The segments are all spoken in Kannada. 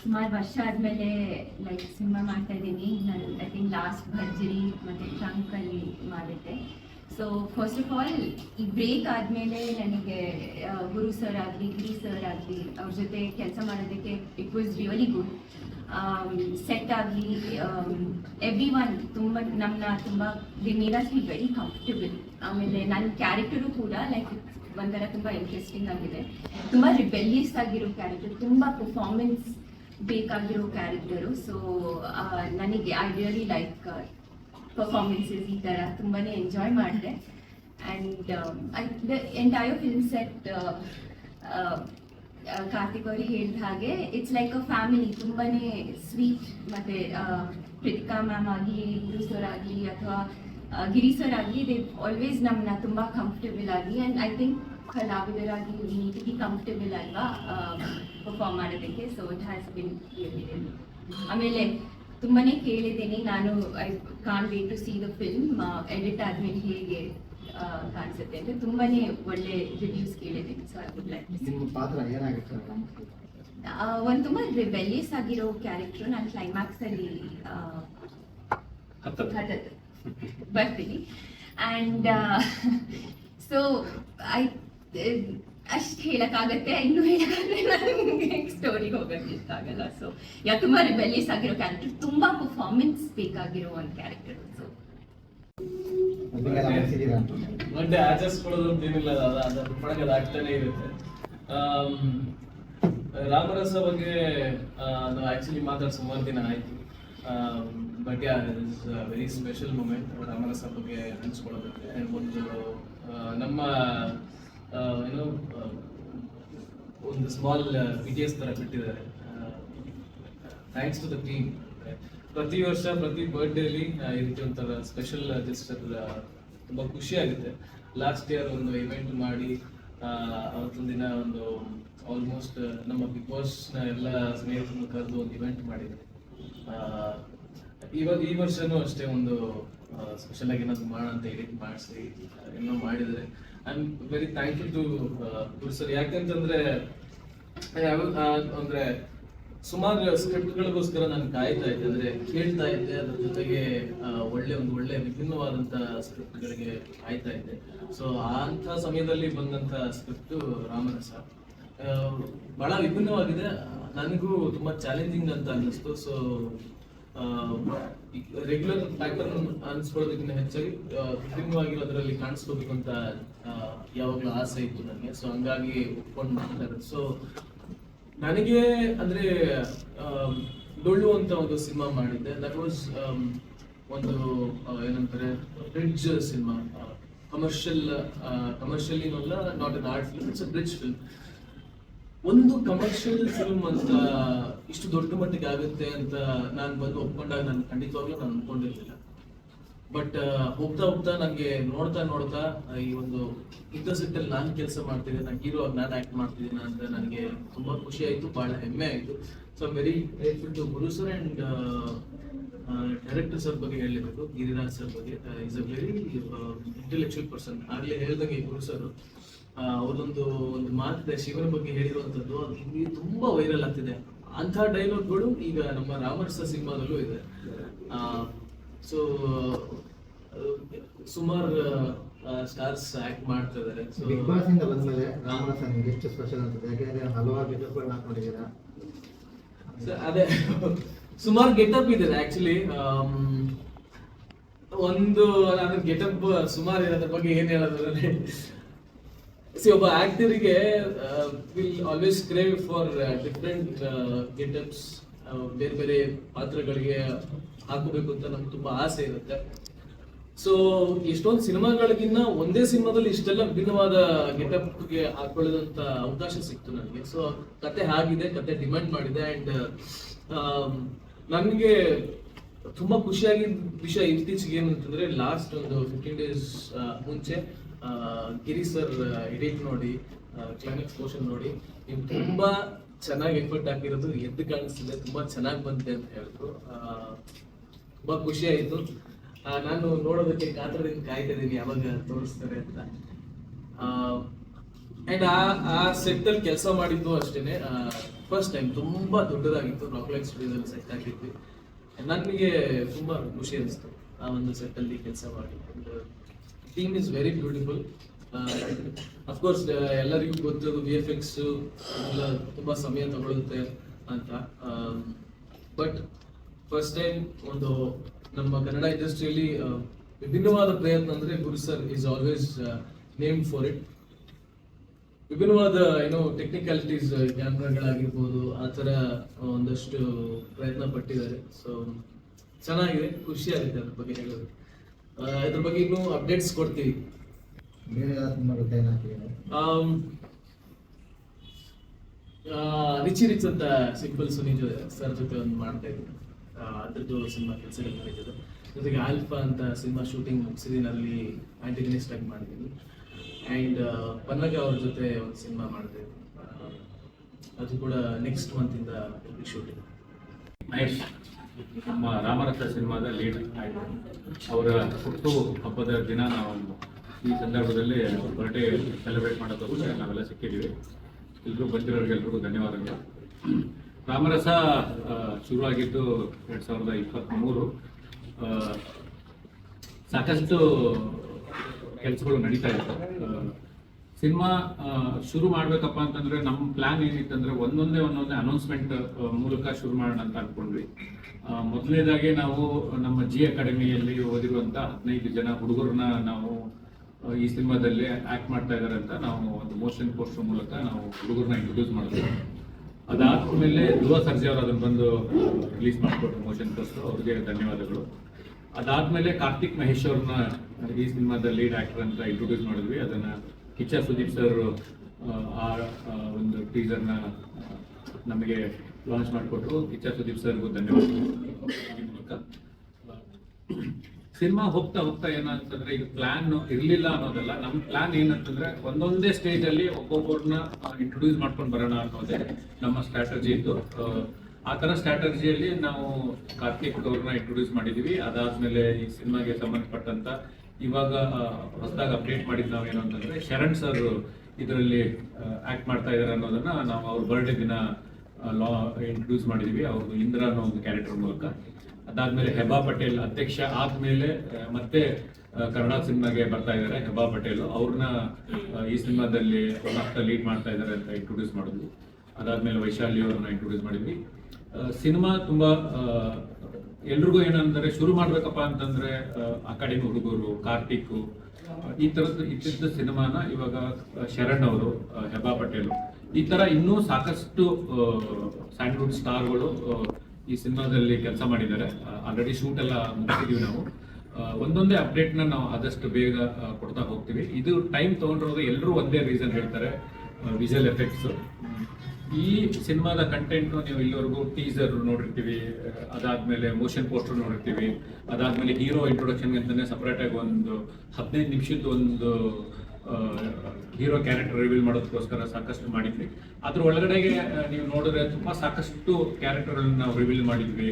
ಸುಮಾರು ವರ್ಷ ಆದಮೇಲೆ ಲೈಕ್ ಸಿನಿಮಾ ಮಾಡ್ತಾ ಇದ್ದೀನಿ. ನಾನು ಐ ಥಿಂಕ್ ಲಾಸ್ಟ್ ಭರ್ಜರಿ ಮತ್ತು ಟ್ರಂಕಲ್ಲಿ ಮಾಡಿದ್ದೆ. ಸೊ ಫಸ್ಟ್ ಆಫ್ ಆಲ್ ಈ ಬ್ರೇಕ್ ಆದಮೇಲೆ ನನಗೆ ಗುರು ಸರ್ ಆಗಲಿ ಗಿರಿ ಸರ್ ಆಗಲಿ, ಅವ್ರ ಜೊತೆ ಕೆಲಸ ಮಾಡೋದಕ್ಕೆ it was really good set ಆಗಲಿ ಎವ್ರಿ ಒನ್ ತುಂಬ ನಮ್ಮನ್ನ ತುಂಬ ದಿ ಬಿ ವೆರಿ ಕಂಫರ್ಟಬಲ್ ಆಮೇಲೆ ನನ್ನ ಕ್ಯಾರೆಕ್ಟರು ಕೂಡ ಲೈಕ್ ಒಂಥರ ತುಂಬ ಇಂಟ್ರೆಸ್ಟಿಂಗ್ ಆಗಿದೆ. ತುಂಬ ರಿಬೆಲಿಯಸ್ ಆಗಿರೋ ಕ್ಯಾರೆಕ್ಟರ್ ತುಂಬ ಪರ್ಫಾರ್ಮೆನ್ಸ್ ಬೇಕಾಗಿರೋ ಕ್ಯಾರೆಕ್ಟರು ಸೊ ನನಗೆ ಐ ರಿಯಲಿ ಲೈಕ್ ಪರ್ಫಾರ್ಮೆನ್ಸಸ್ ಈ ಥರ ತುಂಬಾ ಎಂಜಾಯ್ ಮಾಡಿದೆ. And the entire film set Karthik ಅವರು ಹೇಳಿದ ಹಾಗೆ ಇಟ್ಸ್ ಲೈಕ್ ಅ ಫ್ಯಾಮಿಲಿ ತುಂಬಾನೇ ಸ್ವೀಟ್ ಮತ್ತೆ ಕೃತಿಕಾ ಮ್ಯಾಮ್ ಆಗಲಿ ಗುರು ಸರ್ ಆಗಲಿ, ಅಥವಾ ಗಿರಿ ಸರ್ ಆಗಲಿ ದೇ ಆಲ್ವೇಸ್ ನಮ್ಮನ್ನ ತುಂಬ ಕಂಫರ್ಟಬಲ್ ಆಗಿ and I think ಕಲಾವಿದರಾಗಿ we need to be comfortable ಅಲ್ವಾ ಪರ್ಫಾರ್ಮ್ ಮಾಡೋದಕ್ಕೆ ಸೊ ಇಟ್ ಹ್ಯಾಸ್ ಬಿನ್ ಆಮೇಲೆ ತುಂಬಾನೇ ಕೇಳಿದ್ದೀನಿ ನಾನು I can wait to see the film edit ಆದ್ಮೇಲೆ ಹೇಗೆ ಆ, ಕಾಣಿಸುತ್ತೆ ಅಂತ ತುಂಬಾನೇ ಒಳ್ಳೆ ರಿವ್ಯೂಸ್ ಕೇಳಿದ್ದೀನಿ ಸೊ ಐ ವುಡ್ ಲೈಕ್ ನಿಮ್ಮ ಪಾತ್ರ ಏನಾಗಿತ್ತು ಒಂದು ತುಂಬಾ ರಿಬೆಲಿಯಸ್ ಆಗಿರೋ ಕ್ಯಾರೆಕ್ಟರ್ ನಾನು ಕ್ಲೈಮ್ಯಾಕ್ಸ್ ಅಲ್ಲಿ ಆ, ಹತ್ತತ್ತು. ಹತ್ತತ್ತು ಬರ್ತೀನಿ. ಆ್ಯಂಡ್ ಸೊ ಐ ಅಷ್ಟು ಹೇಳೋಕ್ಕಾಗತ್ತೆ, ಇನ್ನೂ ಹೇಳಕ್ಕಾಗತ್ತೆ ನನಗೆ ಸ್ಟೋರಿಗೆ ಹೋಗಕ್ಕೆ ಇಷ್ಟ ಆಗಲ್ಲ. ಸೊ ಯಾ, ತುಂಬ ರಿಬೆಲಿಯಸ್ ಆಗಿರೋ ಕ್ಯಾರೆಕ್ಟರ್ ತುಂಬ ಪರ್ಫಾರ್ಮೆನ್ಸ್ ಬೇಕಾಗಿರೋ ಒಂದು ಕ್ಯಾರೆಕ್ಟರ್ ಸೊ ಒಬ್ಬಿಗೆಲ್ಲ ಕೊಡೋದು ಅಂತ ಏನಿಲ್ಲ ಆಗ್ತಾನೆ ಇರುತ್ತೆ. ರಾಮರಸ ಬಗ್ಗೆ ನಾವು ಆಕ್ಚುಲಿ ಮಾತಾಡಿ ಸುಮಾರು ದಿನ ಆಯ್ತು. But yeah is very special moment Ramarasa ಬಗ್ಗೆ ಹಂಚ್ಕೊಳ್ಳೋದಕ್ಕೆ ಆ್ಯಂಡ್ ಒಂದು ನಮ್ಮ ಏನು ಏನೋ ಒಂದು ಸ್ಮಾಲ್ ಬಿ ಟಿ ಥರ ಬಿಟ್ಟಿದ್ದಾರೆ. ಥ್ಯಾಂಕ್ಸ್ ಟು ದ ಟೀಮ್ ಪ್ರತಿ ವರ್ಷ ಪ್ರತಿ ಬರ್ಡೇಲಿ ಈ ರೀತಿ ಒಂಥರ ಸ್ಪೆಷಲ್ ಜಸ್ಟರ್ ತುಂಬ ಖುಷಿ ಆಗುತ್ತೆ. ಲಾಸ್ಟ್ ಇಯರ್ ಒಂದು ಇವೆಂಟ್ ಮಾಡಿ ಅವತ್ತೊಂದು ದಿನ ಒಂದು ಆಲ್ಮೋಸ್ಟ್ ನಮ್ಮ ಬಿಗ್ ಬಾಸ್ನ ಎಲ್ಲ ಸ್ನೇಹಿತರನ್ನು ಕರೆದು ಒಂದು ಇವೆಂಟ್ ಮಾಡಿದೆ ಆ, ಇವಾಗ ಈ ವರ್ಷನೂ ಅಷ್ಟೇ ಒಂದು ಸ್ಪೆಷಲ್ ಆಗಿ ಏನಾದ್ರು ಮಾಡೋಣ ಅಂತ ಹೇಳಿ ಮಾಡಿಸಿ ಏನೋ ಮಾಡಿದ್ರೆ. I am very thankful to Guru sir ಯಾಕಂತಂದ್ರೆ ಯಾವ- ಅಂದ್ರೆ ಸುಮಾರು ಸ್ಕ್ರಿಪ್ಟ್ಗಳಿಗೋಸ್ಕರ ನಾನು ಕಾಯ್ತಾ ಇದ್ದೆ. ಅಂದ್ರೆ ಕೇಳ್ತಾ ಇದ್ದೆ. ಅದ್ರ ಜೊತೆಗೆ ಒಳ್ಳೆ ಒಂದು ಒಳ್ಳೆ ವಿಭಿನ್ನವಾದಂತ ಸ್ಕ್ರಿಪ್ಟ್ಗಳಿಗೆ ಕಾಯ್ತಾ ಇದ್ದೆ. ಸೊ ಅಂತ ಸಮಯದಲ್ಲಿ ಬಂದಂತ ಸ್ಕ್ರಿಪ್ಟ್ ರಾಮನ ಆ, ಬಹಳ ವಿಭಿನ್ನವಾಗಿದೆ. ನನಗೂ ತುಂಬಾ ಚಾಲೆಂಜಿಂಗ್ ಅಂತ ಅನ್ನಿಸ್ತು. ಸೊ ರೆಗ್ಯುಲರ್ ಪ್ಯಾಟರ್ನ್ ಅನ್ಸ್ಕೊಳ್ಳೋದಕ್ಕಿಂತ ಹೆಚ್ಚಾಗಿ ವಿಭಿನ್ನವಾಗಿರೋದ್ರಲ್ಲಿ ಕಾಣಿಸ್ಕೋಬೇಕು ಅಂತ ಯಾವಾಗಲೂ ಆಸೆ ಇತ್ತು ನನಗೆ. ಸೊ ಹಂಗಾಗಿ ಒಪ್ಕೊಂಡು ಸೊ ನನಗೆ ಅಂದ್ರೆ ಡೊಳ್ಳು ಅಂತ ಒಂದು ಸಿನಿಮಾ ಮಾಡಿದ್ದೆ. ದಟ್ ವಾಸ್ ಒಂದು ಏನಂತಾರೆ ಬ್ರಿಡ್ಜ್ ಸಿನಿಮಾ. ಕಮರ್ಷಿಯಲ್ ಕಮರ್ಷಿಯಲ್ ಏನಲ್ಲ not an art film it's a bridge film ಒಂದು ಕಮರ್ಷಿಯಲ್ ಫಿಲ್ಮ್ ಅಂತ ಇಷ್ಟು ದೊಡ್ಡ ಮಟ್ಟಿಗೆ ಆಗುತ್ತೆ ಅಂತ ನಾನು ಬಂದು ಒಪ್ಕೊಂಡಾಗ ನಾನು ಖಂಡಿತವಾಗ್ಲೂ ನಾನು ಅನ್ಕೊಂಡಿರ್ಲಿಲ್ಲ. ಬಟ್ ಹೋಗ್ತಾ ಹೋಗ್ತಾ ನನಗೆ ನೋಡ್ತಾ ನೋಡ್ತಾ ಈ ಒಂದು ಇಂಥ ಸೆಟ್ಟಲ್ಲಿ ನಾನು ಕೆಲಸ ಮಾಡ್ತಿದ್ದೆ, ನಾನು ಹೀರೋ ಆಗಿ ನಾನು ಆಕ್ಟ್ ಮಾಡ್ತಿದ್ದೀನಿ ಅಂತ ನನಗೆ ತುಂಬಾ ಖುಷಿ ಆಯ್ತು ಬಹಳ ಹೆಮ್ಮೆ ಆಯ್ತು. So very grateful to Guru sir and director sir ಬಗ್ಗೆ ಹೇಳಬೇಕು ಗಿರಿರಾಜ್ ಸರ್ ಬಗ್ಗೆ. Is a very intellectual person ಆಗಲೇ ಹೇಳ್ದಂಗೆ ಗುರು ಸರ್ ಅವ್ರದೊಂದು ಒಂದು ಮಾತಿದೆ ಶಿವನ ಬಗ್ಗೆ ಹೇಳಿರುವಂಥದ್ದು ಅದು ಇಲ್ಲಿ ತುಂಬಾ ವೈರಲ್ ಆಗ್ತಿದೆ. ಡೈಲಾಗ್ ಡೈಲಾಗ್ಗಳು ಈಗ ನಮ್ಮ ರಾಮರಸ ಸಿನಿಮಾದಲ್ಲೂ ಇದೆ. ಸೊ ಸುಮಾರು ಸ್ಟಾರ್ಸ್ ಆಕ್ಟ್ ಮಾಡ್ತಾ ಇದಾರೆ ಸೊ ಬಿಗ್ ಬಾಸ್ ಇಂದ ಬಂದ್ಮೇಲೆ ರಾಮರಸ ನಿಮ್ಗೆ ಎಷ್ಟು ಸ್ಪೆಷಲ್ ಅಂತ ಯಾಕೆಂದ್ರೆ ಹಲವಾರು ಗೆಟಪ್ಗಳನ್ನ ಹಾಕೊಂಡಿದ್ದೀರಾ? ಅದೇ ಸುಮಾರು ಗೆಟಪ್ ಇದೆ ಆಕ್ಚುಲಿ ಒಂದು ನಾನು ಗೆಟಪ್ ಸುಮಾರು ಇರೋದ್ರ ಅದ್ರ ಬಗ್ಗೆ ಏನ್ ಹೇಳೋದ್ರೆ ಸಿ ಒಬ್ಬ ಆಕ್ಟರಿಗೆ will always crave for different getups ಬೇರೆ ಬೇರೆ ಪಾತ್ರಗಳಿಗೆ ಹಾಕೋಬೇಕು ಅಂತ ನಮ್ಗೆ ತುಂಬ ಆಸೆ ಇರುತ್ತೆ. ಸೊ ಎಷ್ಟೊಂದು ಸಿನಿಮಾಗಳಿಗಿನ್ನ ಒಂದೇ ಸಿನಿಮಾದಲ್ಲಿ ಇಷ್ಟೆಲ್ಲ ವಿಭಿನ್ನವಾದ ಗೆಟಪ್ಗೆ ಹಾಕೊಳ್ಳೋದಂತ ಅವಕಾಶ ಸಿಕ್ತು ನನಗೆ. ಸೊ ಕತೆ ಆಗಿದೆ, ಕತೆ ಡಿಮ್ಯಾಂಡ್ ಮಾಡಿದೆ ಆ್ಯಂಡ್ ನನಗೆ ತುಂಬಾ ಖುಷಿಯಾಗಿದ್ದ ವಿಷಯ ಇತ್ತೀಚೆಗೆ ಏನಂತಂದ್ರೆ ಲಾಸ್ಟ್ ಒಂದು ಫಿಫ್ಟೀನ್ ಡೇಸ್ ಮುಂಚೆ ಗಿರಿ ಸರ್ ಎಡಿಟ್ ನೋಡಿ ಕ್ಲೈಮ್ಯಾಕ್ಸ್ ಪೋರ್ಷನ್ ನೋಡಿ, ನೀವು ತುಂಬಾ ಚೆನ್ನಾಗಿ ಎಫರ್ಟ್ ಹಾಕಿರೋದು, ಎದ್ದು ಕಾಣಿಸ್ತಿದೆ, ತುಂಬಾ ಚೆನ್ನಾಗಿ ಬಂದಿದೆ ಅಂತ ಹೇಳಿದ್ರು ತುಂಬಾ ಖುಷಿ ಆಯ್ತು. ನಾನು ನೋಡೋದಕ್ಕೆ ಕಾತರದಿಂದ ಕಾಯ್ತಾ ಇದ್ದೀನಿ, ಯಾವಾಗ ತೋರಿಸ್ತಾರೆ ಅಂತ. ಆ್ಯಂಡ್ ಆ ಆ ಸೆಟ್ಟಲ್ಲಿ ಕೆಲಸ ಮಾಡಿದ್ದು ಅಷ್ಟೇನೆ. ಫಸ್ಟ್ ಟೈಮ್ ತುಂಬ ದೊಡ್ಡದಾಗಿತ್ತು ರಾಕ್ಲೈನ್ ಸ್ಟುಡಿಯೋದಲ್ಲಿ ಸೆಟ್ ಆಗಿದ್ವಿ ನನಗೆ ತುಂಬ ಖುಷಿ ಅನಿಸ್ತು, ಆ ಒಂದು ಸೆಟ್ಟಲ್ಲಿ ಕೆಲಸ ಮಾಡಿ. Team is very beautiful of course ಎಲ್ಲರಿಗೂ ಗೊತ್ತಿರೋದು ವಿ ಎಫ್ ಎಕ್ಸ್ ಎಲ್ಲ ತುಂಬ ಸಮಯ ತಗೊಳ್ಳುತ್ತೆ ಅಂತ. ಬಟ್ ಫಸ್ಟ್ ಟೈಮ್ ಒಂದು ನಮ್ಮ ಕನ್ನಡ ಇಂಡಸ್ಟ್ರಿಯಲ್ಲಿ ವಿಭಿನ್ನವಾದ ಪ್ರಯತ್ನ ಅಂದರೆ Guru sir is always name for it ವಿಭಿನ್ನವಾದ ಏನೋ ಟೆಕ್ನಿಕಾಲಿಟೀಸ್ ಕ್ಯಾಮ್ರಾಗಳಾಗಿರ್ಬೋದು ಆ ಥರ ಒಂದಷ್ಟು ಪ್ರಯತ್ನ ಪಟ್ಟಿದ್ದಾರೆ. ಸೊ ಚೆನ್ನಾಗಿದೆ. ಖುಷಿ ಆಗುತ್ತೆ ಅದ್ರ ಬಗ್ಗೆ ಹೇಳೋದು ಆ, ಇದ್ರ ಬಗ್ಗೆ ಇನ್ನೂ ಅಪ್ಡೇಟ್ಸ್ ಕೊಡ್ತೀವಿ. ಬೇರೆ ಆ, ರಿಚಿ ರಿಚ್ ಅಂತ ಸಿಂಪಲ್ ಸುನಿ ಸರ್ ಜೊತೆ ಒಂದು ಮಾಡ್ತಾ ಇದ್ದೀನಿ ಅದ್ರದ್ದು ಸಿನಿಮಾ ಕೆಲಸಗಳು ನಡೀತದೆ. ಜೊತೆಗೆ ಆಲ್ಫಾ ಅಂತ ಸಿನಿಮಾ ಶೂಟಿಂಗ್ ಮುಗಿಸಿದ್ದೀನಿ ಅಲ್ಲಿ ಆಂಟಿಗನಿಸ್ಟ್ ಆಗಿ ಮಾಡಿದ್ದೀನಿ. ಆ್ಯಂಡ್ ಪನ್ನಗ ಅವ್ರ ಜೊತೆ ಒಂದು ಸಿನಿಮಾ ಮಾಡಿದೆ ಅದು ಕೂಡ ನೆಕ್ಸ್ಟ್ ಮಂತಿಂದ ಶೂಟಿಂಗ್ ಮಹೇಶ್ ನಮ್ಮ ರಾಮರಥ ಸಿನಿಮಾದ ಲೀಡ್ ಅವರ ಹುಟ್ಟು ಹಬ್ಬದ ದಿನ ನಾವು ಈ ಸಂದರ್ಭದಲ್ಲಿ ಬರ್ಡೇ ಸೆಲೆಬ್ರೇಟ್ ಮಾಡೋದಕ್ಕೋಸ್ಕರ ನಾವೆಲ್ಲ ಸಿಕ್ಕಿದ್ದೀವಿ. ಎಲ್ಲರೂ ಬಂದಿರೋರಿಗೆಲ್ರಿಗೂ ಧನ್ಯವಾದಗಳು. ರಾಮರಸ ಶುರುವಾಗಿದ್ದು ಎರಡು ಸಾವಿರದ ಇಪ್ಪತ್ತ್ಮೂರು ಸಾಕಷ್ಟು ಕೆಲಸಗಳು ನಡೀತಾ ಇತ್ತು. ಸಿನಿಮಾ ಶುರು ಮಾಡ್ಬೇಕಪ್ಪ ಅಂತಂದ್ರೆ ನಮ್ಮ ಪ್ಲಾನ್ ಏನಿತ್ತಂದ್ರೆ ಒಂದೊಂದೇ ಒಂದೊಂದೇ ಅನೌನ್ಸ್ಮೆಂಟ್ ಮೂಲಕ ಶುರು ಮಾಡೋಣ ಅಂತ ಅನ್ಕೊಂಡ್ವಿ. ಮೊದಲನೇದಾಗಿ ನಾವು ನಮ್ಮ ಜಿ ಅಕಾಡೆಮಿಯಲ್ಲಿ ಓದಿರುವಂತ ಹದಿನೈದು ಜನ ಹುಡುಗರನ್ನ ನಾವು ಈ ಸಿನಿಮಾದಲ್ಲಿ ಆಕ್ಟ್ ಮಾಡ್ತಾ ಇದಾರೆ ಅಂತ ನಾವು ಒಂದು ಮೋಷನ್ ಪೋಸ್ಟರ್ ಮೂಲಕ ನಾವು ಹುಡುಗರನ್ನ ಇಂಟ್ರೊಡ್ಯೂಸ್ ಮಾಡ್ತೀವಿ ಅದಾದ್ಮೇಲೆ ಧ್ರುವ ಸರ್ಜಿ ಅವರು ಅದನ್ನ ಬಂದು ರಿಲೀಸ್ ಮಾಡಿಕೊಟ್ರು ಮೋಷನ್ ಪೋಸ್ಟರ್ ಅವ್ರಿಗೆ ಧನ್ಯವಾದಗಳು. ಅದಾದ್ಮೇಲೆ ಕಾರ್ತಿಕ್ ಮಹೇಶ್ ಅವ್ರನ್ನ ಈ ಸಿನಿಮಾದ ಲೀಡ್ ಆಕ್ಟರ್ ಅಂತ ಇಂಟ್ರೊಡ್ಯೂಸ್ ಮಾಡಿದ್ವಿ. ಅದನ್ನ ಕಿಚ್ಚ ಸುದೀಪ್ ಸರ್ ಆ ಒಂದು ಟೀಸರ್ನ ನಮಗೆ ಲಾಂಚ್ ಮಾಡಿಕೊಟ್ರು. ಕಿಚ್ಚ ಸುದೀಪ್ ಸರ್ಗೂ ಧನ್ಯವಾದಗಳು. ಮೂಲಕ ಸಿನಿಮಾ ಹೋಗ್ತಾ ಹೋಗ್ತಾ ಏನಂತಂದ್ರೆ ಈಗ ಪ್ಲಾನ್ ಇರಲಿಲ್ಲ ಅನ್ನೋದಲ್ಲ. ನಮ್ಮ ಪ್ಲಾನ್ ಏನಂತಂದ್ರೆ ಒಂದೊಂದೇ ಸ್ಟೇಜ್ ಅಲ್ಲಿ ಒಬ್ಬೊಬ್ಬರನ್ನ ಇಂಟ್ರೊಡ್ಯೂಸ್ ಮಾಡ್ಕೊಂಡು ಬರೋಣ ಅನ್ನೋದೇ ನಮ್ಮ ಸ್ಟ್ರಾಟಜಿ ಇತ್ತು ಆ, ಥರ ಸ್ಟ್ರಾಟಜಿಯಲ್ಲಿ ನಾವು ಕಾರ್ತಿಕ್ ಅವ್ರನ್ನ ಇಂಟ್ರೊಡ್ಯೂಸ್ ಮಾಡಿದೀವಿ. ಅದಾದ್ಮೇಲೆ ಈ ಸಿನಿಮಾಗೆ ಸಂಬಂಧಪಟ್ಟಂತ ಇವಾಗ ಹೊಸದಾಗಿ ಅಪ್ಡೇಟ್ ಮಾಡಿದ್ ನಾವೇನು ಅಂತಂದ್ರೆ, ಶರಣ್ ಸರ್ ಇದರಲ್ಲಿ ಆಕ್ಟ್ ಮಾಡ್ತಾ ಇದ್ದಾರೆ ಅನ್ನೋದನ್ನ ನಾವು ಅವ್ರ ಬರ್ಡೇ ದಿನ ಲಾ ಇಂಟ್ರೊಡ್ಯೂಸ್ ಮಾಡಿದೀವಿ. ಅವ್ರದ್ದು ಇಂದ್ರ ಅನ್ನೋ ಒಂದು ಕ್ಯಾರೆಕ್ಟರ್ ಮೂಲಕ. ಅದಾದ್ಮೇಲೆ ಹೆಬಾ ಪಟೇಲ್ ಅಧ್ಯಕ್ಷ ಆದ್ಮೇಲೆ ಮತ್ತೆ ಕನ್ನಡ ಸಿನಿಮಾಗೆ ಬರ್ತಾ ಇದ್ದಾರೆ ಹೆಬ್ಬಾ ಪಟೇಲ್. ಅವ್ರನ್ನ ಈ ಸಿನಿಮಾದಲ್ಲಿ ಲೀಡ್ ಮಾಡ್ತಾ ಇದ್ದಾರೆ ಅಂತ ಇಂಟ್ರೊಡ್ಯೂಸ್ ಮಾಡಿದ್ವಿ. ಅದಾದ್ಮೇಲೆ ವೈಶಾಲಿ ಅವ್ರನ್ನ ಇಂಟ್ರೊಡ್ಯೂಸ್ ಮಾಡಿದ್ವಿ. ಸಿನಿಮಾ ತುಂಬಾ ಎಲ್ರಿಗೂ ಏನಂದ್ರೆ ಶುರು ಮಾಡ್ಬೇಕಪ್ಪ ಅಂತಂದ್ರೆ ಅಕಾಡೆಮಿ ಹುಡುಗರು ಕಾರ್ತಿಕ್ ಈ ತರದ್ದು ಇದ್ದಿದ್ದ ಸಿನಿಮಾನ ಇವಾಗ ಶರಣ್ ಅವರು ಹೆಬ್ಬಾ ಹೆಬಾ ಪಟೇಲ್, ಈ ತರ ಇನ್ನೂ ಸಾಕಷ್ಟು ಸ್ಯಾಂಡ್ವುಡ್ ಸ್ಟಾರ್ಗಳು ಈ ಸಿನಿಮಾದಲ್ಲಿ ಕೆಲಸ ಮಾಡಿದ್ದಾರೆ. ಆಲ್ರೆಡಿ ಶೂಟ್ ಎಲ್ಲ ಮುಗಿಸಿದೀವಿ ನಾವು. ಒಂದೊಂದೇ ಅಪ್ಡೇಟ್ನ ನಾವು ಆದಷ್ಟು ಬೇಗ ಕೊಡ್ತಾ ಹೋಗ್ತೀವಿ. ಇದು ಟೈಮ್ ತಗೊಂಡಿರೋದು ಎಲ್ಲರೂ ಒಂದೇ ರೀಸನ್ ಹೇಳ್ತಾರೆ ವಿಜುವಲ್ ಎಫೆಕ್ಟ್ಸ್ ಈ ಸಿನಿಮಾದ ಕಂಟೆಂಟ್ ನೀವು ಇಲ್ಲಿವರೆಗೂ ಟೀಸರ್ ನೋಡಿರ್ತೀವಿ ಅದಾದ್ಮೇಲೆ ಮೋಷನ್ ಪೋಸ್ಟರ್ ನೋಡಿರ್ತೀವಿ, ಅದಾದ್ಮೇಲೆ ಹೀರೋ ಇಂಟ್ರೊಡಕ್ಷನ್ ಅಂತಾನೆ ಸಪ್ರೇಟ್ ಆಗಿ ಒಂದು ಹದಿನೈದು ನಿಮಿಷದ ಒಂದು ಹೀರೋ ಕ್ಯಾರೆಕ್ಟರ್ ರಿವೀಲ್ ಮಾಡೋದಕ್ಕೋಸ್ಕರ ಸಾಕಷ್ಟು ಮಾಡಿದ್ವಿ. ಅದ್ರ ಒಳಗಡೆಗೆ ನೀವು ನೋಡಿದ್ರೆ ತುಂಬಾ ಸಾಕಷ್ಟು ಕ್ಯಾರೆಕ್ಟರ್ಗಳನ್ನ ನಾವು ರಿವೀಲ್ ಮಾಡಿದ್ವಿ.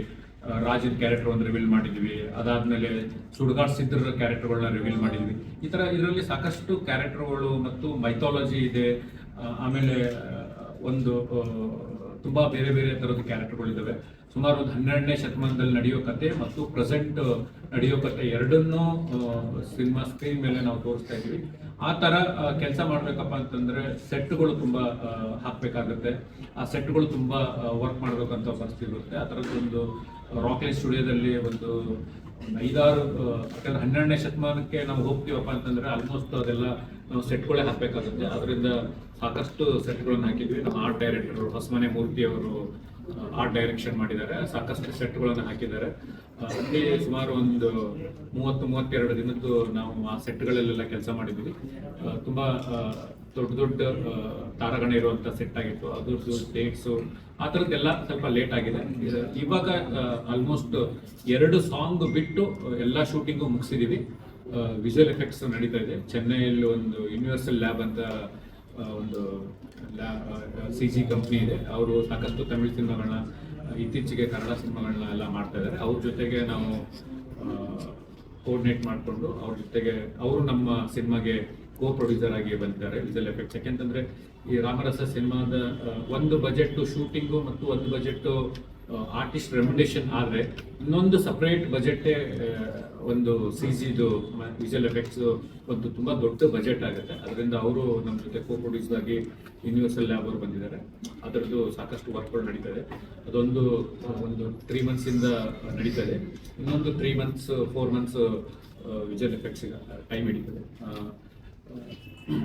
ರಾಜನ್ ಕ್ಯಾರೆಕ್ಟರ್ ಒಂದು ರಿವೀಲ್ ಮಾಡಿದ್ವಿ. ಅದಾದ್ಮೇಲೆ ಸುಡ್ಗಾಡ್ ಸಿದ್ಧರ ಕ್ಯಾರೆಕ್ಟರ್ಗಳನ್ನ ರಿವೀಲ್ ಮಾಡಿದ್ವಿ. ಈ ತರ ಇದರಲ್ಲಿ ಸಾಕಷ್ಟು ಕ್ಯಾರೆಕ್ಟರ್ಗಳು ಮತ್ತು ಮೈಥಾಲಜಿ ಇದೆ. ಆಮೇಲೆ ಒಂದು ತುಂಬಾ ಬೇರೆ ಬೇರೆ ತರದ ಕ್ಯಾರೆಕ್ಟರ್ಗಳಿದ್ದಾವೆ ಸುಮಾರು ಒಂದು ಹನ್ನೆರಡನೇ ಶತಮಾನದಲ್ಲಿ ನಡೆಯೋ ಕತೆ ಮತ್ತು ಪ್ರೆಸೆಂಟ್ ನಡೆಯೋ ಕತೆ ಎರಡನ್ನೂ ಸಿನಿಮಾ ಸ್ಕ್ರೀನ್ ಮೇಲೆ ನಾವು ತೋರಿಸ್ತಾ ಇದೀವಿ ಆ ಥರ ಕೆಲಸ ಮಾಡಬೇಕಪ್ಪ ಅಂತಂದ್ರೆ ಸೆಟ್ಗಳು ತುಂಬಾ ಹಾಕಬೇಕಾಗುತ್ತೆ. ಆ ಸೆಟ್ಗಳು ತುಂಬಾ ವರ್ಕ್ ಮಾಡಬೇಕಂತ ಪರಿಸ್ಥಿತಿ ಇರುತ್ತೆ. ಆ ಥರದ್ದೊಂದು ರಾಕೆಟ್ ಸ್ಟುಡಿಯೋದಲ್ಲಿ ಒಂದು ಐದಾರು ಯಾಕಂದ್ರೆ ಹನ್ನೆರಡನೇ ಶತಮಾನಕ್ಕೆ ನಾವು ಹೋಗ್ತೀವಪ್ಪ ಅಂತಂದ್ರೆ ಆಲ್ಮೋಸ್ಟ್ ಅದೆಲ್ಲ ನಾವು ಸೆಟ್ಗಳೇ ಹಾಕಬೇಕಾಗುತ್ತೆ. ಅದರಿಂದ ಸಾಕಷ್ಟು ಸೆಟ್ಗಳನ್ನ ಹಾಕಿದ್ವಿ. ನಮ್ಮ ಆರ್ಟ್ ಡೈರೆಕ್ಟರ್ ಹೊಸಮನೆ ಮೂರ್ತಿ ಅವರು ಆರ್ಟ್ ಡೈರೆಕ್ಷನ್ ಮಾಡಿದ್ದಾರೆ. ಸಾಕಷ್ಟು ಸೆಟ್ಗಳನ್ನು ಹಾಕಿದ್ದಾರೆ. ಅಲ್ಲಿ ಸುಮಾರು ಒಂದು ಮೂವತ್ತು, ಮೂವತ್ತೆರಡು ದಿನದ್ದು ನಾವು ಆ ಸೆಟ್ಗಳಲ್ಲೆಲ್ಲ ಕೆಲಸ ಮಾಡಿದ್ವಿ. ತುಂಬ ದೊಡ್ಡ ದೊಡ್ಡ ತಾರಗಣ ಇರುವಂಥ ಸೆಟ್ ಆಗಿತ್ತು. ಅದ್ರದ್ದು ಡೇಟ್ಸು ಆ ಥರದ್ದೆಲ್ಲ ಸ್ವಲ್ಪ ಲೇಟ್ ಆಗಿದೆ. ಇವಾಗ ಆಲ್ಮೋಸ್ಟ್ ಎರಡು ಸಾಂಗ್ ಬಿಟ್ಟು ಎಲ್ಲ ಶೂಟಿಂಗು ಮುಗಿಸಿದೀವಿ. ವಿಜುವಲ್ ಎಫೆಕ್ಟ್ಸ್ ನಡೀತಾ ಇದೆ. ಚೆನ್ನೈಯಲ್ಲಿ ಒಂದು ಯೂನಿವರ್ಸಲ್ ಲ್ಯಾಬ್ ಅಂತ ಒಂದು ಸಿ ಜಿ ಕಂಪ್ನಿ ಇದೆ. ಅವರು ಸಾಕಷ್ಟು ತಮಿಳು ಸಿನಿಮಾಗಳನ್ನ, ಇತ್ತೀಚೆಗೆ ಕನ್ನಡ ಸಿನಿಮಾಗಳನ್ನ ಎಲ್ಲ ಮಾಡ್ತಾ ಇದ್ದಾರೆ ಅವ್ರ ಜೊತೆಗೆ ನಾವು ಕೋರ್ಡಿನೇಟ್ ಮಾಡಿಕೊಂಡು ಅವ್ರ ಜೊತೆಗೆ ಅವರು ನಮ್ಮ ಸಿನಿಮಾಗೆ ಕೋ ಪ್ರೊಡ್ಯೂಸರ್ ಆಗಿ ಬಂದಿದ್ದಾರೆ ವಿಜುವಲ್ ಎಫೆಕ್ಟ್ಸ್ ಯಾಕೆಂತಂದ್ರೆ ಈ ರಾಮರಸ ಸಿನಿಮಾದ ಒಂದು ಬಜೆಟ್ ಶೂಟಿಂಗು ಮತ್ತು ಒಂದು ಬಜೆಟ್ ಆರ್ಟಿಸ್ಟ್ ರೆಮ್ಯುನೇಷನ್ ಆದರೆ ಇನ್ನೊಂದು ಸಪ್ರೇಟ್ ಬಜೆಟ್ಟೇ ಒಂದು ಸಿ ಜಿದು ವಿಜುವಲ್ ಎಫೆಕ್ಟ್ಸ್ ಒಂದು ತುಂಬ ದೊಡ್ಡ ಬಜೆಟ್ ಆಗುತ್ತೆ. ಅದರಿಂದ ಅವರು ನಮ್ಮ ಜೊತೆ ಕೋ ಪ್ರೊಡ್ಯೂಸ್ ಆಗಿ ಯೂನಿವರ್ಸಲ್ ಲ್ಯಾಬ್ ಅವರು ಬಂದಿದ್ದಾರೆ. ಅದರದ್ದು ಸಾಕಷ್ಟು ವರ್ಕ್ಗಳು ನಡೀತದೆ ಅದೊಂದು ಒಂದು ತ್ರೀ ಮಂತ್ಸಿಂದ ನಡೀತಾ ಇದೆ. ಇನ್ನೊಂದು three months four months visual ಎಫೆಕ್ಟ್ಸಿಗೆ time ಹಿಡಿತದೆ.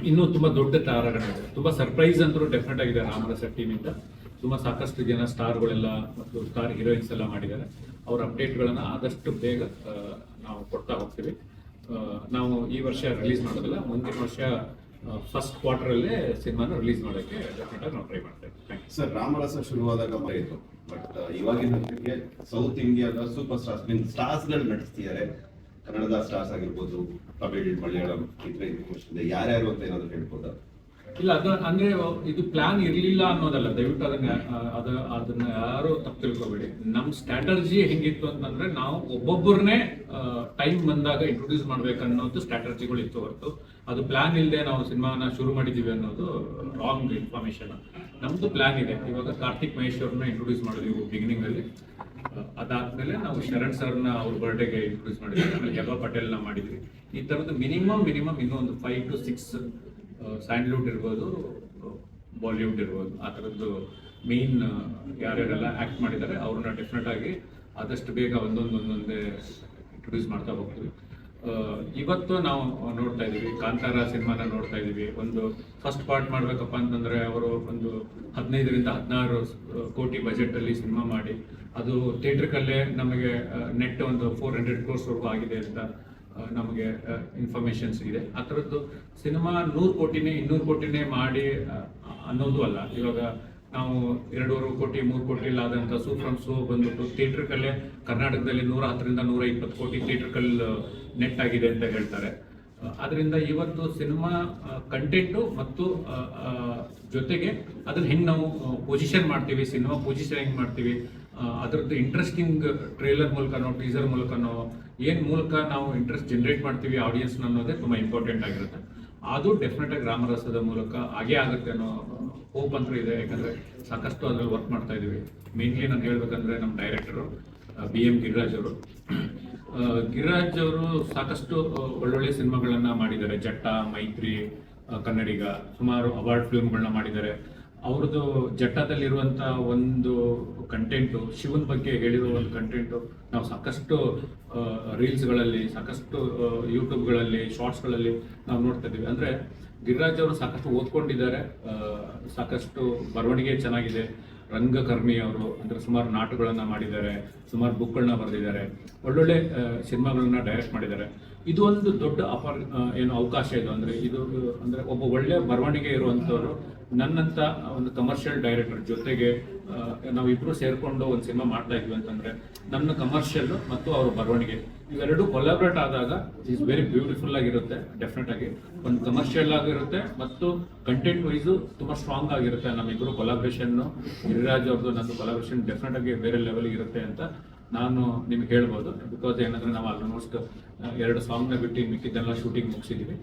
ಇನ್ನೂ ತುಂಬ ದೊಡ್ಡ ತಾರಗಳಿದೆ ತುಂಬ ಸರ್ಪ್ರೈಸ್ ಅಂತೂ ಡೆಫಿನೆಟ್ ಆಗಿದೆ ರಾಮರಸ ಟೀಮಿಂದ ತುಂಬಾ ಸಾಕಷ್ಟು ಜನ ಸ್ಟಾರ್ಗಳೆಲ್ಲ ಮತ್ತು ಸ್ಟಾರ್ ಹೀರೋಯಿನ್ಸ್ ಎಲ್ಲ ಮಾಡಿದ್ದಾರೆ. ಅವ್ರ ಅಪ್ಡೇಟ್ಗಳನ್ನು ಆದಷ್ಟು ಬೇಗ ನಾವು ಕೊಡ್ತಾ ಹೋಗ್ತೀವಿ. ನಾವು ಈ ವರ್ಷ ರಿಲೀಸ್ ಮಾಡೋದಿಲ್ಲ, ಮುಂದಿನ ವರ್ಷ ಫಸ್ಟ್ ಕ್ವಾರ್ಟರಲ್ಲೇ ಸಿನಿಮಾನ ರಿಲೀಸ್ ಮಾಡೋಕ್ಕೆ ಡೆಫಿನೆಟಾಗಿ ನಾವು ಟ್ರೈ ಮಾಡ್ತೇವೆ ಸರ್ ರಾಮರಸ ಶುರುವಾದಾಗ ಇತ್ತು ಬಟ್ ಇವಾಗಿನ ಸೌತ್ ಇಂಡಿಯಾದ ಸೂಪರ್ ಸ್ಟಾರ್ಸ್ ಮೀನ್ ಸ್ಟಾರ್ಸ್ಗಳು ನಡೆಸ್ತಿದ್ದಾರೆ ಕನ್ನಡದ ಸ್ಟಾರ್ಸ್ ಆಗಿರ್ಬೋದು, ತಮಿಳ್, ಮಲಯಾಳಂ ಇತರ ಯಾರ್ಯಾರು ಅಂತ ಏನಾದರೂ ಹೇಳ್ಬೋದಾ? ಇಲ್ಲ, ಅದ ಅಂದ್ರೆ ಇದು ಪ್ಲಾನ್ ಇರ್ಲಿಲ್ಲ ಅನ್ನೋದಲ್ಲ, ದಯವಿಟ್ಟು ಅದನ್ನ, ಅದ, ಅದನ್ನ ಯಾರು ತಪ್ಪು ತಿಳ್ಕೊಬೇಡಿ. ನಮ್ ಸ್ಟ್ರಾಟರ್ಜಿ ಹೆಂಗಿತ್ತು ಅಂತಂದ್ರೆ ನಾವು ಒಬ್ಬೊಬ್ಬರನ್ನೇ ಟೈಮ್ ಬಂದಾಗ ಇಂಟ್ರೊಡ್ಯೂಸ್ ಮಾಡ್ಬೇಕನ್ನೋದು ಸ್ಟ್ರಾಟರ್ಜಿಗಳು ಇತ್ತು ಹೊರತು. ಅದು ಪ್ಲಾನ್ ಇಲ್ಲದೆ ನಾವು ಸಿನಿಮಾನ ಶುರು ಮಾಡಿದ್ದೀವಿ ಅನ್ನೋದು ರಾಂಗ್ ಇನ್ಫಾರ್ಮೇಶನ್ ನಮ್ದು ಪ್ಲಾನ್ ಇದೆ. ಇವಾಗ ಕಾರ್ತಿಕ್ ಮಹೇಶ್ ಅವ್ರನ್ನ ಇಂಟ್ರೊಡ್ಯೂಸ್ ಮಾಡಿದ್ವಿ ಬಿಗಿನಿಂಗ್ ಅಲ್ಲಿ ಅದಾದ್ಮೇಲೆ ನಾವು ಶರಣ್ ಸರ್ನ ಅವ್ರ ಬರ್ಡೇಗೆ ಇಂಟ್ರೊಡ್ಯೂಸ್ ಮಾಡಿದ್ವಿ. ಆಮೇಲೆ ಯಬ್ಬಾ ಪಟೇಲ್ನ ಮಾಡಿದ್ವಿ. ಈ ತರದ್ದು ಮಿನಿಮಮ್ ಮಿನಿಮಮ್ ಇನ್ನೊಂದು ಫೈವ್ ಟು ಸಿಕ್ಸ್ ಸ್ಯಾಂಡ್ಲ್ವುಡ್ ಇರ್ಬೋದು, ಬಾಲಿವುಡ್ ಇರ್ಬೋದು. ಆ ಥರದ್ದು ಮೇನ್ ಯಾರ್ಯಾರೆಲ್ಲ ಆ್ಯಕ್ಟ್ ಮಾಡಿದ್ದಾರೆ, ಅವ್ರನ್ನ ಡೆಫಿನೆಟ್ ಆಗಿ ಆದಷ್ಟು ಬೇಗ ಒಂದೊಂದು ಒಂದೊಂದೇ ಇಂಟ್ರೊಡ್ಯೂಸ್ ಮಾಡ್ತಾ ಹೋಗ್ತೀವಿ. ಇವತ್ತು ನಾವು ನೋಡ್ತಾ ಇದ್ದೀವಿ, ಕಾಂತಾರ ಸಿನಿಮಾನ ನೋಡ್ತಾ ಇದ್ದೀವಿ. ಒಂದು ಫಸ್ಟ್ ಪಾರ್ಟ್ ಮಾಡಬೇಕಪ್ಪ ಅಂತಂದ್ರೆ ಅವರು ಒಂದು ಹದಿನೈದರಿಂದ ಹದಿನಾರು ಕೋಟಿ ಬಜೆಟ್ ಅಲ್ಲಿ ಸಿನಿಮಾ ಮಾಡಿ, ಅದು ಥಿಯೇಟ್ರಿಕಲ್ಲೇ ನಮಗೆ ನೆಟ್ ಒಂದು ಫೋರ್ ಹಂಡ್ರೆಡ್ ಕ್ರೋರ್ಸ್ವರೆಗೂ ಆಗಿದೆ ಅಂತ ನಮಗೆ ಇನ್ಫಾರ್ಮೇಶನ್ಸ್ ಇದೆ. ಆ ಥರದ್ದು ಸಿನಿಮಾ ನೂರು ಕೋಟಿನೇ, ಇನ್ನೂರು ಕೋಟಿನೇ ಮಾಡಿ ಅನ್ನೋದು ಅಲ್ಲ. ಇವಾಗ ನಾವು ಎರಡೂವರೆ ಕೋಟಿ, ಮೂರು ಕೋಟಿ ಆದಂಥ ಸೂಫ್ರಮ್ ಸೋ ಬಂದ್ಬಿಟ್ಟು ಥಿಯೇಟ್ರಿಕಲ್ಲೇ ಕರ್ನಾಟಕದಲ್ಲಿ ನೂರ ಹತ್ತರಿಂದ ನೂರ ಇಪ್ಪತ್ತು ಕೋಟಿ ಥಿಯೇಟ್ರಿಕಲ್ ನೆಟ್ ಆಗಿದೆ ಅಂತ ಹೇಳ್ತಾರೆ. ಅದರಿಂದ ಇವತ್ತು ಸಿನಿಮಾ ಕಂಟೆಂಟು ಮತ್ತು ಜೊತೆಗೆ ಅದನ್ನ ಹೆಂಗೆ ನಾವು ಪೊಸಿಷನ್ ಮಾಡ್ತೀವಿ, ಸಿನಿಮಾ ಪೊಸಿಷನ್ ಹೆಂಗೆ ಮಾಡ್ತೀವಿ ಅದರದ್ದು ಇಂಟ್ರೆಸ್ಟಿಂಗ್ ಟ್ರೇಲರ್ ಮೂಲಕನೋ ಟೀಸರ್ ಮೂಲಕನೋ ಏನ್ ಮೂಲಕ ನಾವು ಇಂಟ್ರೆಸ್ಟ್ ಜನರೇಟ್ ಮಾಡ್ತೀವಿ ಆಡಿಯನ್ಸ್ ಅನ್ನೋದೇ ತುಂಬಾ ಇಂಪಾರ್ಟೆಂಟ್ ಆಗಿರುತ್ತೆ. ಅದು ಡೆಫಿನೆಟ್ ಆಗಿ ರಾಮರಸದ ಮೂಲಕ ಹಾಗೇ ಆಗುತ್ತೆ ಅನ್ನೋ ಹೋಪ್ ಅಂತೂ ಇದೆ. ಯಾಕಂದರೆ ಸಾಕಷ್ಟು ಅದ್ರಲ್ಲಿ ವರ್ಕ್ ಮಾಡ್ತಾ ಇದೀವಿ. ಮೇನ್ಲಿ ನಾನು ಹೇಳ್ಬೇಕಂದ್ರೆ ನಮ್ಮ ಡೈರೆಕ್ಟರು ಬಿ ಎಂ ಗಿರಿರಾಜ್ ಅವರು. ಗಿರಿರಾಜ್ ಅವರು ಸಾಕಷ್ಟು ಒಳ್ಳೊಳ್ಳೆ ಸಿನಿಮಾಗಳನ್ನ ಮಾಡಿದ್ದಾರೆ. ಜಟ್ಟ, ಮೈತ್ರಿ ಕನ್ನಡಿಗ. ಸುಮಾರು ಅವಾರ್ಡ್ ಫಿಲ್ಮ್ಗಳನ್ನ ಮಾಡಿದ್ದಾರೆ. ಅವ್ರದ್ದು ಜಟ್ಟದಲ್ಲಿರುವಂತ ಒಂದು ಕಂಟೆಂಟು ಶಿವನ್ ಬಗ್ಗೆ ಹೇಳಿರುವ ಒಂದು ಕಂಟೆಂಟು ನಾವು ಸಾಕಷ್ಟು ರೀಲ್ಸ್ಗಳಲ್ಲಿ ಸಾಕಷ್ಟು ಯೂಟ್ಯೂಬ್ಗಳಲ್ಲಿ ಶಾರ್ಟ್ಸ್ಗಳಲ್ಲಿ ನಾವು ನೋಡ್ತಾ ಇದ್ದೀವಿ. ಅಂದ್ರೆ ಗಿರಿರಾಜ್ ಅವರು ಸಾಕಷ್ಟು ಓದ್ಕೊಂಡಿದ್ದಾರೆ. ಸಾಕಷ್ಟು ಬರವಣಿಗೆ ಚೆನ್ನಾಗಿದೆ. ರಂಗಕರ್ಮಿ ಅವರು ಅಂದರೆ ಸುಮಾರು ನಾಟಕಗಳನ್ನು ಮಾಡಿದ್ದಾರೆ ಸುಮಾರು ಬುಕ್ಗಳನ್ನ ಬರೆದಿದ್ದಾರೆ. ಒಳ್ಳೊಳ್ಳೆ ಸಿನಿಮಾಗಳನ್ನ ಡೈರೆಕ್ಟ್ ಮಾಡಿದ್ದಾರೆ. ಇದು ಒಂದು ದೊಡ್ಡ ಅಪರ್ ಏನು ಅವಕಾಶ ಇದು. ಅಂದ್ರೆ ಇದು, ಅಂದರೆ ಒಬ್ಬ ಒಳ್ಳೆ ಬರವಣಿಗೆ ಇರುವಂತವರು, ನನ್ನಂತ ಒಂದು ಕಮರ್ಷಿಯಲ್ ಡೈರೆಕ್ಟರ್ ಜೊತೆಗೆ ನಾವು ನಾವಿಬ್ರು ಸೇರ್ಕೊಂಡು ಒಂದು ಸಿನಿಮಾ ಮಾಡ್ತಾ ಇದ್ವಿ ಅಂತಂದ್ರೆ, ನನ್ನ ಕಮರ್ಷಿಯಲ್ ಮತ್ತು ಅವರ ಬರವಣಿಗೆ, ಇವೆರಡೂ ಕೊಲಾಬ್ರೇಟ್ ಆದಾಗ ಇಸ್ ವೆರಿ ಬ್ಯೂಟಿಫುಲ್ ಆಗಿರುತ್ತೆ ಡೆಫಿನೆಟ್ ಆಗಿ. ಒಂದು ಕಮರ್ಷಿಯಲ್ ಆಗಿರುತ್ತೆ ಮತ್ತು ಕಂಟೆಂಟ್ ವೈಸು ತುಂಬಾ ಸ್ಟ್ರಾಂಗ್ ಆಗಿರುತ್ತೆ. ನಮ್ಮಿಬ್ರು ಕೊಲಾಬ್ರೇಷನ್ ಗಿರಿರಾಜ್ ಅವ್ರದ್ದು ನನ್ನ ಕೊಲಾಬ್ರೇಷನ್ ಡೆಫಿನೆಟ್ ಆಗಿ ಬೇರೆ ಲೆವೆಲ್ ಇರುತ್ತೆ ಅಂತ ನಾನು ನಿಮ್ಗೆ ಹೇಳ್ಬೋದು ಬಿಕಾಸ್ ಏನಂದ್ರೆ ನಾವು ಆಲ್ಮೋಸ್ಟ್ ಎರಡು ಸಾಂಗ್ನ ಬಿಟ್ಟು ಮಿಕ್ಕಿದ್ದೆಲ್ಲ ಶೂಟಿಂಗ್ ಮುಗಿಸಿದ್ದೀವಿ